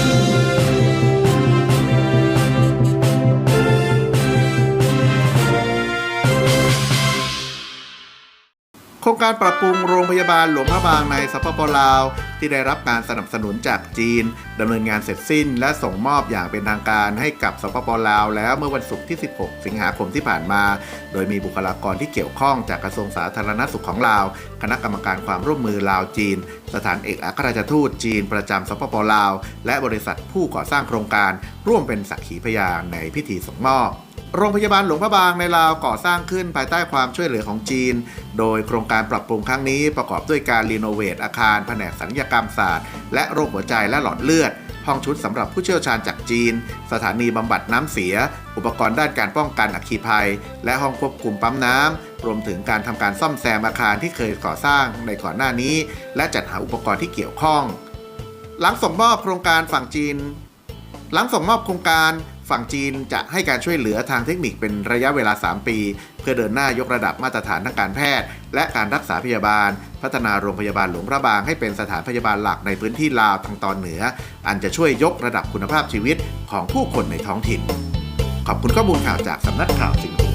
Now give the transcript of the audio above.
Thank you. โครงการปรับปรุงโรงพยาบาลหลวงพระบางในสปปลาว ที่ได้รับการสนับสนุนจากจีนดำเนินงานเสร็จสิ้น และส่งมอบอย่างเป็นทางการให้กับสปปลาวแล้วเมื่อวันศุกร์ที่ 16 สิงหาคมที่ผ่านมา โดยมีบุคลากรที่เกี่ยวข้องจากกระทรวงสาธารณสุขของลาว คณะกรรมการความร่วมมือลาวจีน สถานเอกอัครราชทูตจีนประจำสปปลาว และบริษัทผู้ก่อสร้างโครงการ ร่วมเป็นสักขีพยานในพิธีส่งมอบ โรงพยาบาลหลวงพระบางในลาวก่อสร้างขึ้นภายใต้ความช่วยเหลือของจีน โดยโครงการปรับปรุงครั้งนี้ประกอบด้วยการรีโนเวทอาคารแผนกศัลยกรรมศาสตร์ และโรคหัวใจและหลอดเลือด ห้องชุดสำหรับผู้เชี่ยวชาญจากจีน สถานีบำบัดน้ำเสีย อุปกรณ์ด้านการป้องกันอัคคีภัย และห้องควบคุมปั๊มน้ำรวมถึงการทำการซ่อมแซมอาคารที่เคยก่อสร้างในก่อนหน้านี้ และจัดหาอุปกรณ์ที่เกี่ยวข้อง หลังส่งมอบโครงการฝั่งจีนหลังส่งมอบโครงการ ฝั่งจีนจะให้การช่วยเหลือทางเทคนิคเป็นระยะเวลา 3 ปี เพื่อเดินหน้ายกระดับมาตรฐานทางการแพทย์ และการรักษาพยาบาล พัฒนาโรงพยาบาลหลวงพระบางให้เป็นสถานพยาบาลหลักในพื้นที่ลาวทางตอนเหนือ อันจะช่วยยกระดับคุณภาพชีวิตของผู้คนในท้องถิ่น ขอบคุณข้อมูลข่าวจากสำนักข่าวสิงห์